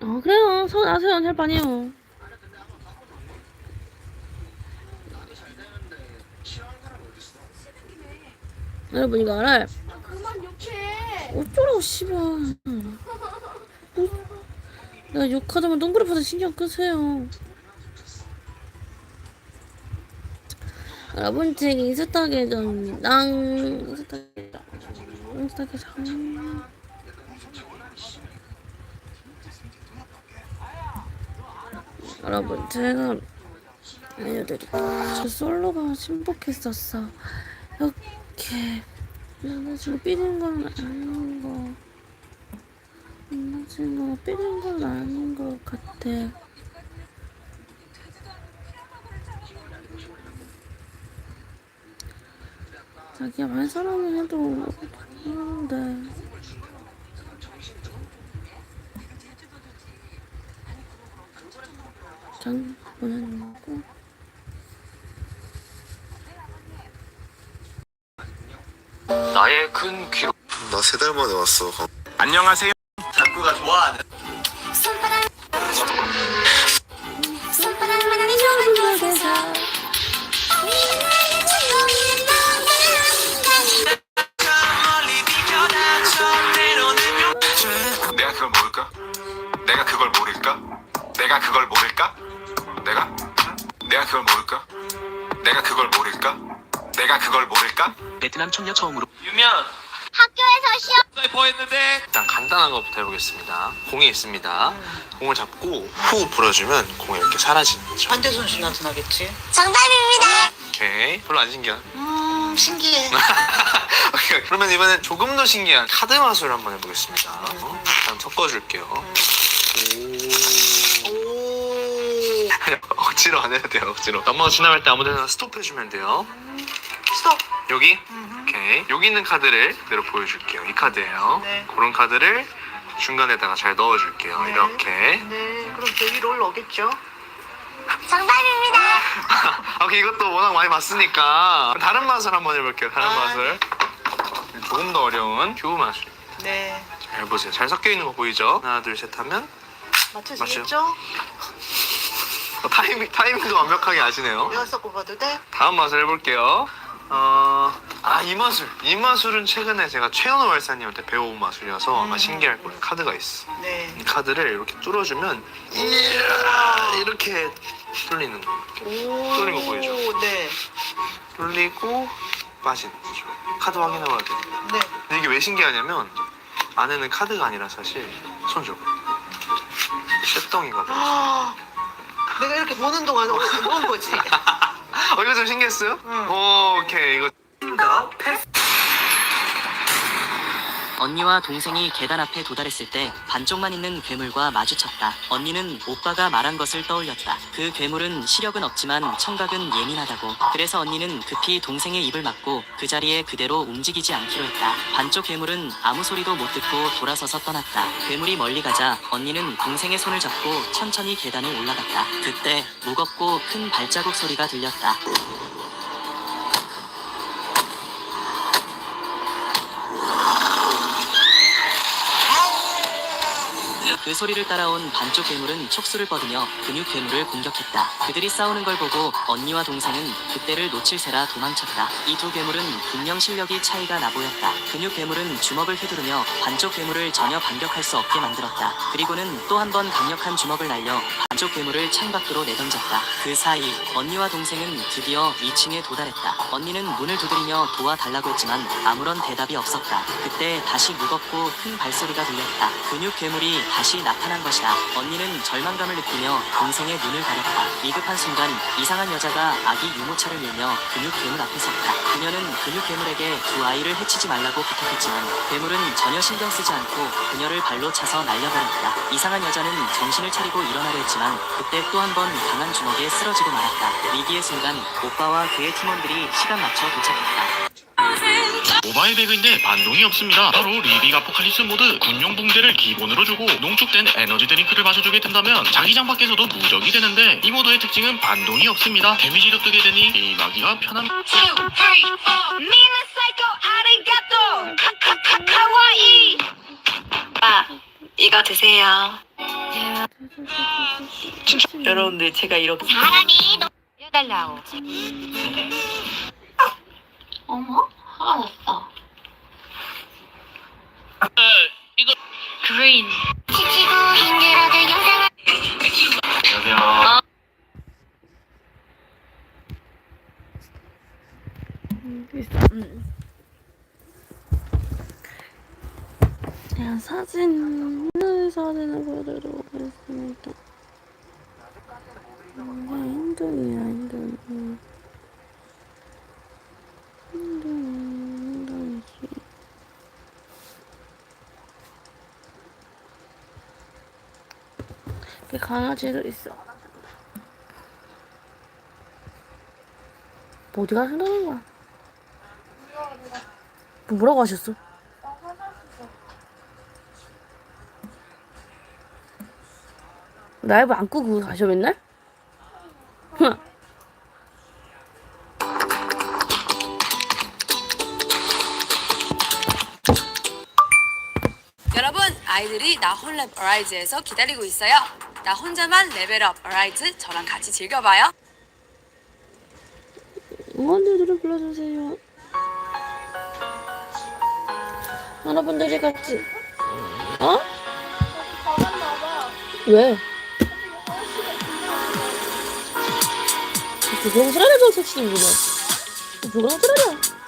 아 그래요. 서 나세요. 잘 빠니요. 여러분 이거 알아요? 그만 욕해. 어쩌라고 씨발. 뭐, 내가 욕하자면 동그랗게 신경 끄세요. 여러분 제 인스타 계정입니다. 인스타 계정. 인스타 계정. 여러분 제가 알려드릴게요. 저 솔로가 신복했었어. 이렇게 남자친구 삐진 건 아닌 거. 남자친구가 삐진 건 아닌 것 같아. 자기가 말사랑을 해도 하는데. 장 보내놓고. 나의 큰 귀로 나 세 달 만에 왔어. 안녕하세요 자꾸가 좋아하는 베트남 청녀 처음으로 유면! 학교에서 시험 사이퍼 했는데? 일단 간단한 것부터 해보겠습니다. 공이 있습니다. 공을 잡고 후 불어주면 공이 이렇게 사라지는 거죠. 한대손 씨 나타나겠지? 정답입니다. 오케이. 별로 안 신기한 음 신기해. 오케이, 그러면 이번엔 조금 더 신기한 카드 마술 한번 해보겠습니다. 어? 일단 섞어줄게요. 오... 오. 억지로 안 해도 돼요 억지로. 넘어 지나갈 때 아무 데나 스톱해주면 돼요 스톱 여기? 오케이. 여기 있는 카드를 그대로 보여줄게요. 이 카드예요. 네. 그런 카드를 중간에다가 잘 넣어줄게요. 네. 이렇게. 네. 그럼 제 위로 올라오겠죠? 정답입니다. 아, 오케이 이것도 워낙 많이 봤으니까. 다른 맛을 한번 해볼게요. 다른 아, 맛을. 조금 더 어려운 큐 마술 네. 잘 보세요. 잘 섞여 있는 거 보이죠? 하나 둘 셋 하면 맞춰지겠죠? 어, 타이밍, 타이밍도 완벽하게 아시네요. 내가 섞어봐도 돼? 다음 맛을 해볼게요. 어, 아, 이 마술. 이 마술은 최근에 제가 최현우 월사님한테 배워온 마술이어서 아마 음. 신기할 거예요. 카드가 있어. 네 이 카드를 이렇게 뚫어주면, 이야, 이렇게 뚫리는 거. 이렇게 오, 뚫린 거 보이죠? 네, 뚫리고, 빠지는 거죠. 카드 확인해봐야 돼요. 네. 근데 이게 왜 신기하냐면, 안에는 카드가 아니라 사실 손잡. 쇳덩이가 들어. 아, 내가 이렇게 보는 동안 오- 온 거지. 어, 이거 좀 신기했어요? 오, 오케이. 이거 언니와 동생이 계단 앞에 도달했을 때 반쪽만 있는 괴물과 마주쳤다. 언니는 오빠가 말한 것을 떠올렸다. 그 괴물은 시력은 없지만 청각은 예민하다고. 그래서 언니는 급히 동생의 입을 막고 그 자리에 그대로 움직이지 않기로 했다. 반쪽 괴물은 아무 소리도 못 듣고 돌아서서 떠났다. 괴물이 멀리 가자 언니는 동생의 손을 잡고 천천히 계단을 올라갔다. 그때 무겁고 큰 발자국 소리가 들렸다. 그 소리를 따라온 반쪽 괴물은 촉수를 뻗으며 근육 괴물을 공격했다. 그들이 싸우는 걸 보고 언니와 동생은 그때를 놓칠세라 도망쳤다. 이 두 괴물은 분명 실력이 차이가 나 보였다. 근육 괴물은 주먹을 휘두르며 반쪽 괴물을 전혀 반격할 수 없게 만들었다. 그리고는 또 한 번 강력한 주먹을 날려 반쪽 괴물을 창밖으로 내던졌다. 그 사이 언니와 동생은 드디어 2층에 도달했다. 언니는 문을 두드리며 도와달라고 했지만 아무런 대답이 없었다. 그때 다시 무겁고 큰 발소리가 들렸다. 근육 괴물이 다시 나타난 것이다. 언니는 절망감을 느끼며 동생의 눈을 가렸다. 위급한 순간 이상한 여자가 아기 유모차를 밀며 근육 괴물 앞에 섰다. 그녀는 근육 괴물에게 두 아이를 해치지 말라고 부탁했지만 괴물은 전혀 신경 쓰지 않고 그녀를 발로 차서 날려버렸다. 이상한 여자는 정신을 차리고 일어나려 했지만 그때 또 한 번 강한 주먹에 쓰러지고 말았다. 위기의 순간 오빠와 그의 팀원들이 시간 맞춰 도착했다. 모바일 배그인데 반동이 없습니다. 바로 리빅 아포칼립스 모드 군용 붕대를 기본으로 주고 농축된 에너지 드링크를 마셔주게 된다면 자기장 밖에서도 무적이 되는데 이 모드의 특징은 반동이 없습니다. 데미지도 뜨게 되니 게임하기가 편함. 아, 이거 드세요. 여러분들 제가 이렇게 사람이 너무 달라오. 어머, 화가 났어. 그린. 지치고 힘들어도 영상을 안녕하세요. 음. 자, 사진, 오늘 사진을 보여드리도록 하겠습니다. 이게 행동이야, 행동. 행동, 행동이지. 그 강아지도 있어. 뭐 어디가 생각나는 거야? 뭐 뭐라고 하셨어? 라이브 안 끄고 가셔 맨날? 흥. 여러분, 아이들이 나 혼랩 어라이즈에서 기다리고 있어요. 나 혼자만 레벨업 어라이즈 저랑 같이 즐겨봐요. 응원들을 불러주세요. 여러분들이 같이 어? 왜? 조용 틀어라 색시구나. 조용 틀어라. 뭐?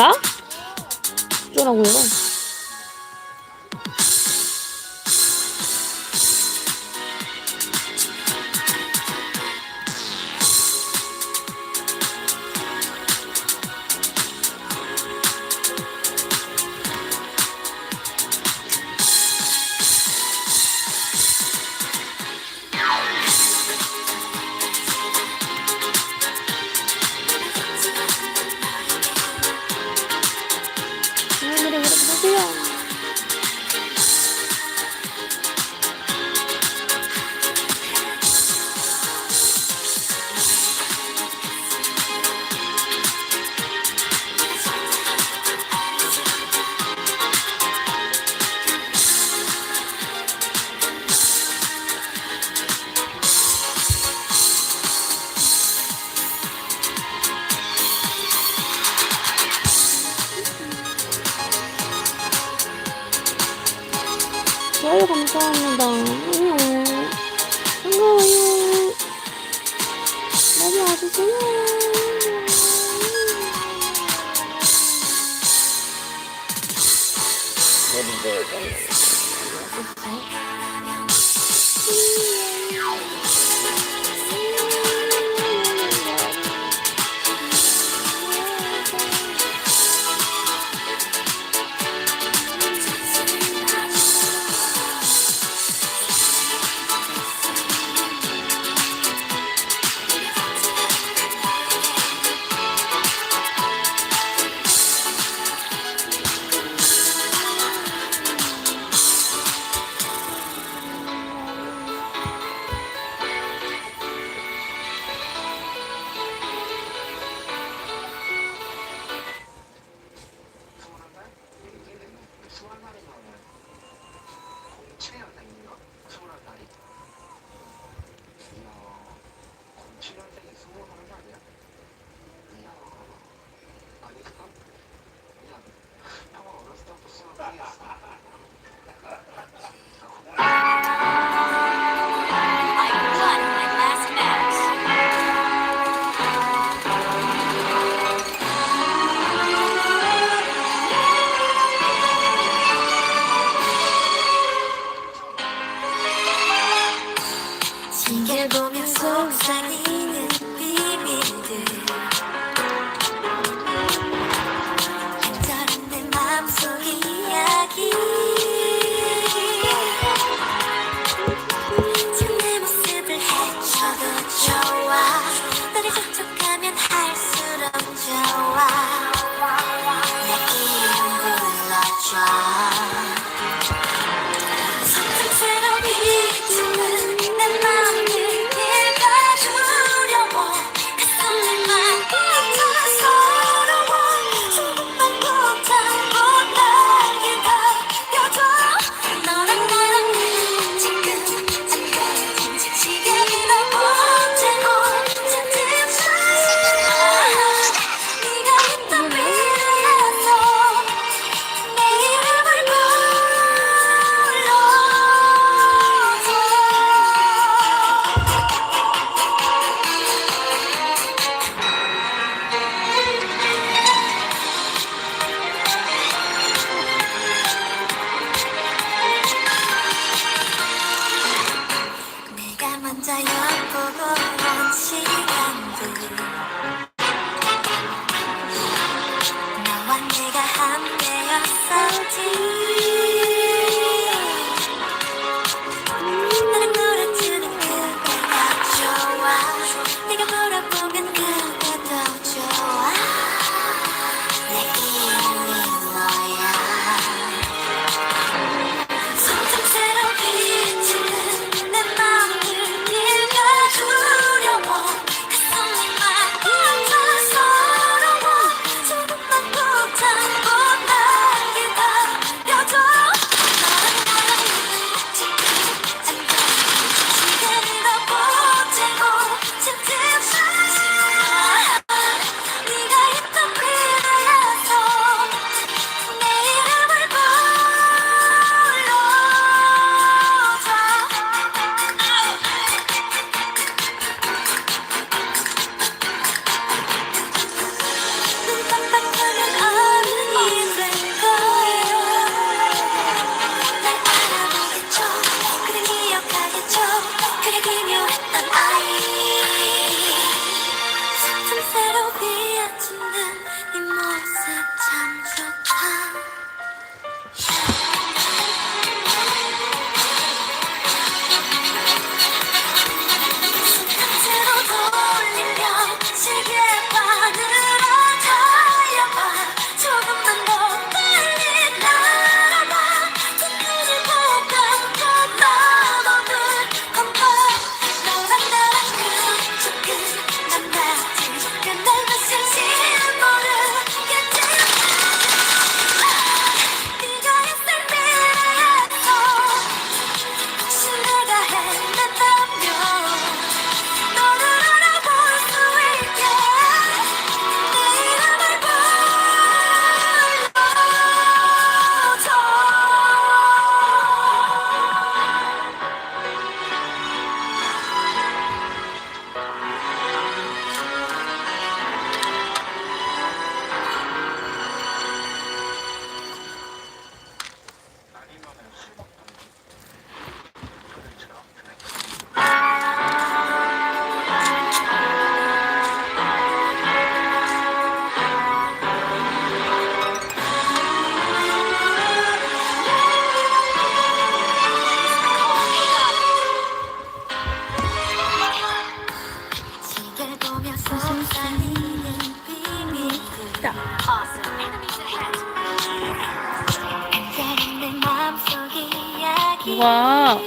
나? 어쩌라고요? 오 아요 감사합니다. 날 보면 속상해. 와.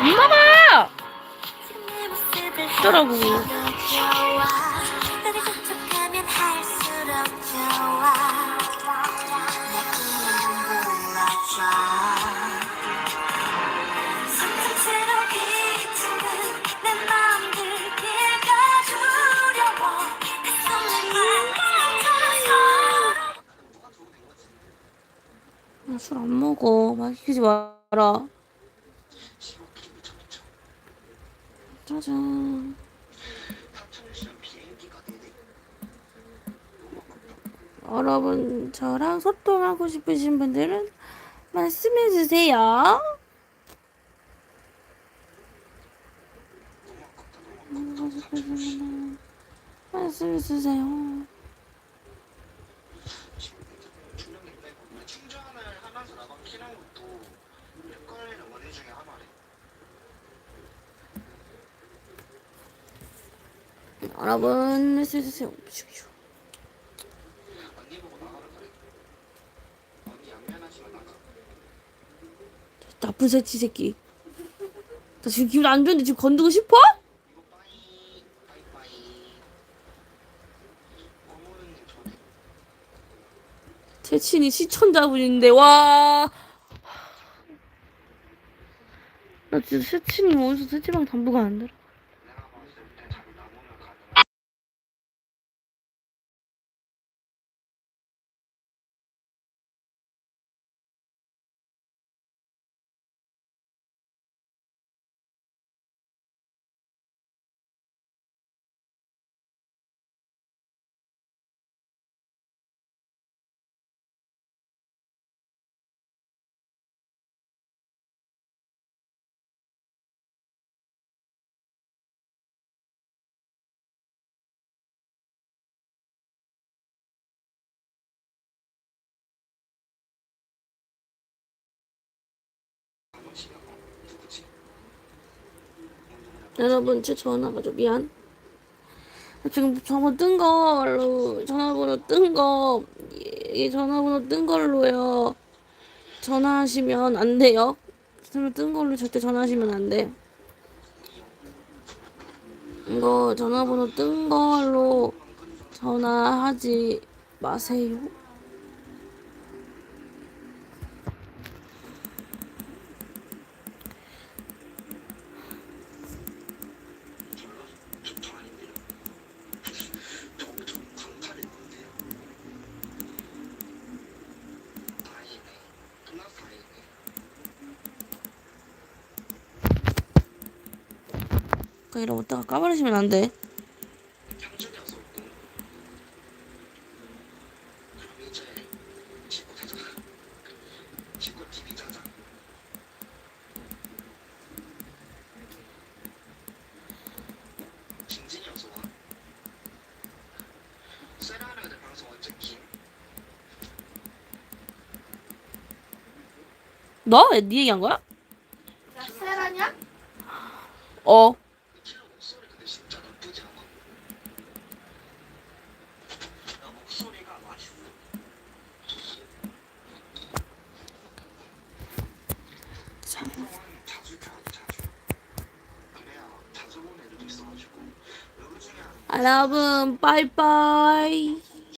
엄마가! 있더라고. 술 안 먹어. 막 시키지 마라. 짜잔. 여러분, 저랑 소통하고 싶으신 분들은 말씀해주세요. 말씀해주세요. 원인 중에 하나래. 여러분 말씀해 주세요. 슈슈. 언니 보고 나가라 그래. 언니 양면하시면 나가. 나쁜 새치 새끼. 나 지금 기분 안 좋은데 지금 건드고 싶어? 이거 빠이 빠이 빠이. 어머님 저기 재친이 시청자분인데 와. 나 진짜 세친이 어디서 세치방 담보가 안 들어. 여러분 제 전화가 좀 미안. 지금 전화 뜬 걸로 전화번호 뜬 거 이 전화번호 뜬 걸로요. 전화하시면 안 돼요. 전화 뜬 걸로 절대 전화하시면 안 돼. 이거 전화번호 뜬 걸로 전화하지 마세요. 저도 아닌데요. 저, 저 광탈했는데요. 다행이네. 끝나서 다행이네. 그러니까 이러다가 까버리시면 안 돼. 평준이었었고 그럼 이제 직구 되자 직구 TV 자자 진 세라는 애들 방송 언제 킴? 너? 왜네 얘기한 거야? 나 세라냐? 어. 그 킬러 목소리 근데 진짜 나쁘지 않아 야 목소리가 맛있어 자주 켜야 돼 자주 그래야 자주 보는 애들도 있어가지고 여기 중에 한 여러분 빠이빠이.